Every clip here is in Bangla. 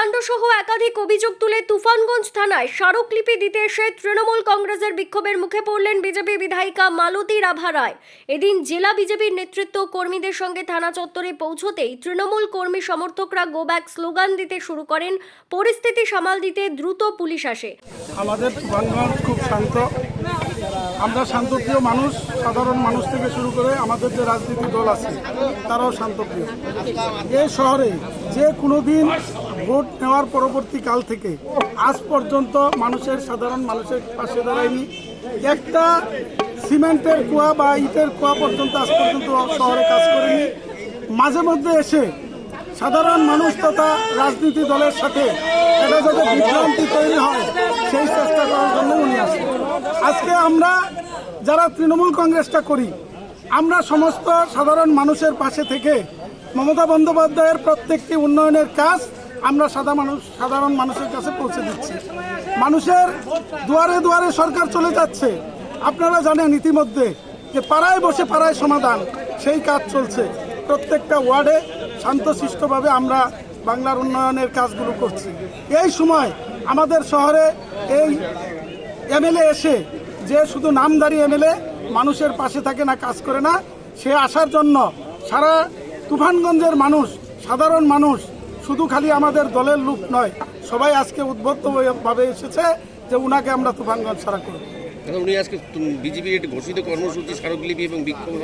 কাণ্ডসহ একাধিক অভিযোগ তুলে তুফানগঞ্জ থানায় স্মারকলিপি দিতে এসে তৃণমূল কংগ্রেসের বিক্ষোভের মুখে পড়লেন বিজেপি বিধায়িকা মালতী রাভা রায় এদিন জেলা বিজেপির নেতৃত্ব কর্মীদের সঙ্গে থানা চত্বরে পৌঁছতেই তৃণমূল কর্মী সমর্থকরা গো ব্যাক স্লোগান দিতে শুরু করেন, পরিস্থিতি সামাল দিতে দ্রুত পুলিশ আসে। আমাদের খুব শান্ত। আমরা শান্তপ্রিয় মানুষ, সাধারণ মানুষ থেকে শুরু করে আমাদের যে রাজনীতি দল আছে, তারাও শান্তপ্রিয়। এই শহরে যে কোনো দিন ভোট নেওয়ার পরবর্তী কাল থেকে আজ পর্যন্ত মানুষের, সাধারণ মানুষের পাশে দাঁড়ায়নি। একটা সিমেন্টের কুয়া বা ইটের কুয়া পর্যন্ত আজ পর্যন্ত শহরে কাজ করেনি। মাঝে মধ্যে এসে সাধারণ মানুষ তথা রাজনীতি দলের সাথে এটা যাতে বিভ্রান্তি তৈরি হয়, সেই চেষ্টা করার জন্য উনি আসেন। আজকে আমরা যারা তৃণমূল কংগ্রেসটা করি, আমরা সমস্ত সাধারণ মানুষের পাশে থেকে মমতা বন্দ্যোপাধ্যায়ের প্রত্যেকটি উন্নয়নের কাজ আমরা সাদা মানুষ, সাধারণ মানুষের কাছে পৌঁছে দিচ্ছি। মানুষের দুয়ারে দুয়ারে সরকার চলে যাচ্ছে। আপনারা জানেন ইতিমধ্যে যে পাড়ায় বসে পাড়ায় সমাধান, সেই কাজ চলছে। প্রত্যেকটা ওয়ার্ডে শান্তশিষ্টভাবে আমরা বাংলার উন্নয়নের কাজগুলো করছি। এই সময় আমাদের শহরে এই এমএলএ এসে যে শুধু নামদারি এমএলএ মানুষের পাশে থাকে না, কাজ করে না, সে আসার জন্য সারা তুফানগঞ্জের মানুষ, সাধারণ মানুষ শুধু খালি আমাদের দলের লোক নয় সবাই আজকে উদ্বুদ্ধভাবে এসেছে যে উনাকে আমরা তুফানগঞ্জ সারা করব। উনি আজকে বিজেপির ঘোষিত কর্মসূচি স্মারকলিপি এবং বিক্ষোভ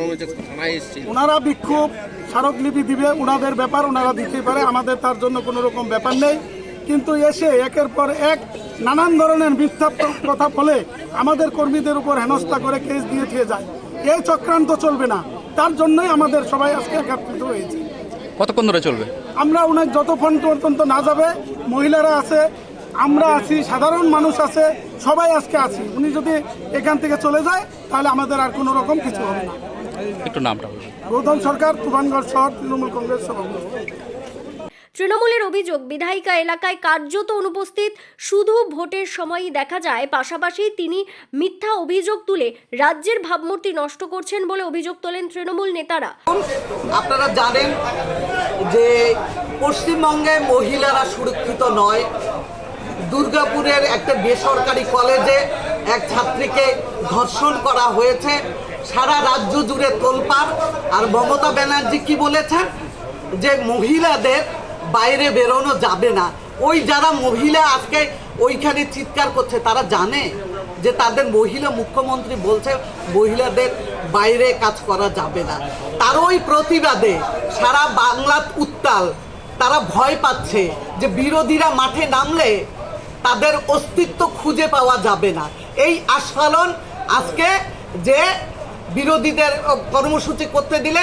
থানায় এসেছে। ওনারা বিক্ষোভ স্মারকলিপি দিবে ওনাদের ব্যাপার ওনারা দিতেই পারে আমাদের তার জন্য কোনো রকম ব্যাপার নেই। কিন্তু এসে একের পর এক নানান ধরনের মিথ্যা কথা বলে আমাদের কর্মীদের উপর হেনস্থা করে কেস দিয়ে দিয়ে যায়। এই চক্রান্ত চলবে না। তার জন্যই আমাদের সবাই আজকে একত্রিত হয়েছে। কতক্ষণ ধরে চলবে? আমরা ওনার যত ফ্রন্ট পর্যন্ত না যাবে মহিলারা আছে আমরা আছি সাধারণ মানুষ আছে সবাই আজকে আছি। উনি যদি এখান থেকে চলে যায় তাহলে আমাদের আর কোনো রকম কিছু হবে না। একটু নামটা বলুন। গৌতম সরকার তুফানগড় শহর তৃণমূল কংগ্রেস সভাপতি। তৃণমূলের অভিযোগ, বিধায়িকা এলাকায় কার্যত অনুপস্থিত, শুধু ভোটের সময়ই দেখা যায়, পাশাপাশি তিনি মিথ্যা অভিযোগ তুলে রাজ্যের ভাবমূর্তি নষ্ট করছেন বলে অভিযোগ তোলেন তৃণমূল নেতারা। আপনারা জানেন যে পশ্চিমবঙ্গে মহিলারা সুরক্ষিত নয়। দুর্গাপুরের একটা বেসরকারি কলেজে এক ছাত্রীকে ধর্ষণ করা হয়েছে। সারা রাজ্য জুড়ে তোলপাড়। আর মমতা ব্যানার্জি কি বলেছেন? যে মহিলাদের বাইরে বেরোনো যাবে না। ওই যারা মহিলা আজকে ওইখানে চিৎকার করছে, তারা জানে যে তাদের মহিলা মুখ্যমন্ত্রী বলছে মহিলাদের বাইরে কাজ করা যাবে না। তার ওই প্রতিবাদে সারা বাংলা উত্তাল, তারা ভয় পাচ্ছে যে বিরোধীরা মাঠে নামলে তাদের অস্তিত্ব খুঁজে পাওয়া যাবে না। এই আস্ফালন আজকে যে বিরোধীদের কর্মসূচি করতে দিলে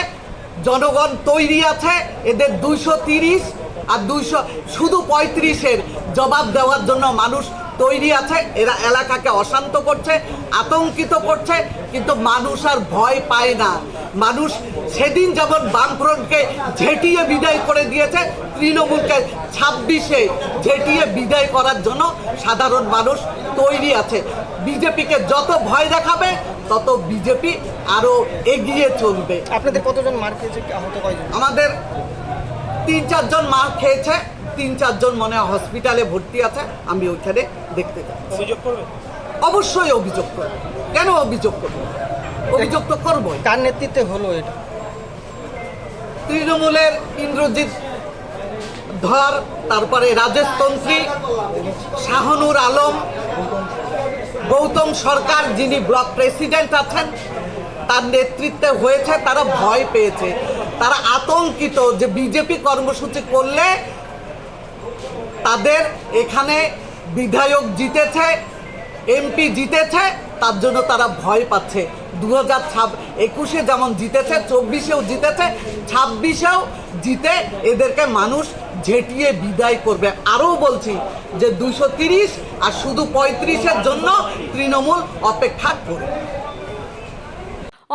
জনগণ তৈরি আছে। এদের দুইশো তিরিশ আর দুইশো শুধু পঁয়ত্রিশের জবাব দেওয়ার জন্য মানুষ তৈরি আছে। এরা এলাকাকে অশান্ত করছে আতঙ্কিত করছে কিন্তু মানুষ আর ভয় পায় না। মানুষ সেদিন যেমন বামফ্রন্টকে ঝেঁটিয়ে বিদায় করে দিয়েছে তৃণমূলকে ছাব্বিশে ঝেঁটিয়ে বিদায় করার জন্য সাধারণ মানুষ তৈরি আছে। বিজেপিকে যত ভয় দেখাবে তত বিজেপি আরও এগিয়ে চলবে। আপনাদের কতজন মার খেয়েছে? আহত কয়জন? আমাদের তিন চারজন মার খেয়েছে তিন চারজন মনে হয় হসপিটালে ভর্তি আছে আমি ওইখানে দেখতে যাচ্ছি। অভিযোগ করবে? অবশ্যই অভিযোগ করব। কেন অভিযোগ করব? অভিযোগ তো করব কার নেতৃত্বে হলো এটা? তৃণমূলের ইন্দ্রজিৎ ধর তারপরে রাজেশ তন্ত্রী শাহনুর আলম গৌতম সরকার যিনি ব্লক প্রেসিডেন্ট আছেন তার নেতৃত্বে হয়েছে তারা ভয় পেয়েছে। তারা আতঙ্কিত যে বিজেপি কর্মসূচি করলে তাদের এখানে বিধায়ক জিতেছে এমপি জিতেছে, তার জন্য তারা ভয় পাচ্ছে। দু হাজার একুশে যেমন জিতেছে, চব্বিশেও জিতেছে, ছাব্বিশেও জিতে এদেরকে মানুষ ঝেঁটিয়ে বিদায় করবে। আরও বলছি যে দুশো তিরিশ আর শুধু পঁয়ত্রিশের জন্য তৃণমূল অপেক্ষা করবে।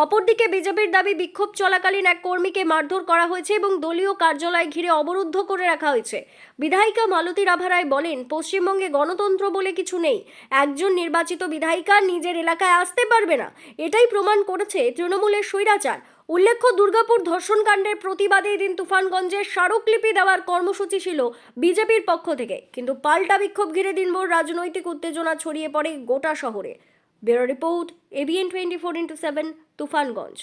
অপরদিকে বিজেপির দাবি বিক্ষোভ চলাকালীন এক কর্মীকে মারধর করা হয়েছে এবং দলীয় কার্যালয় ঘিরে অবরুদ্ধ করে রাখা হয়েছে। বিধায়িকা মালতী রাভারায় বলেন, পশ্চিমবঙ্গে গণতন্ত্র বলে কিছু নেই। একজন নির্বাচিত বিধায়িকা নিজের এলাকায় আসতে পারবে না। এটাই প্রমাণ করেছে তৃণমূলের স্বৈরাচার। উল্লেখ্য, দুর্গাপুর ধর্ষণকাণ্ডের প্রতিবাদে এদিন তুফানগঞ্জে স্মারকলিপি দেওয়ার কর্মসূচি ছিল বিজেপির পক্ষ থেকে। কিন্তু পাল্টা বিক্ষোভ ঘিরে দিনভর রাজনৈতিক উত্তেজনা ছড়িয়ে পড়ে গোটা শহরে। Bureau report ABN twenty four into seven Tufanganj.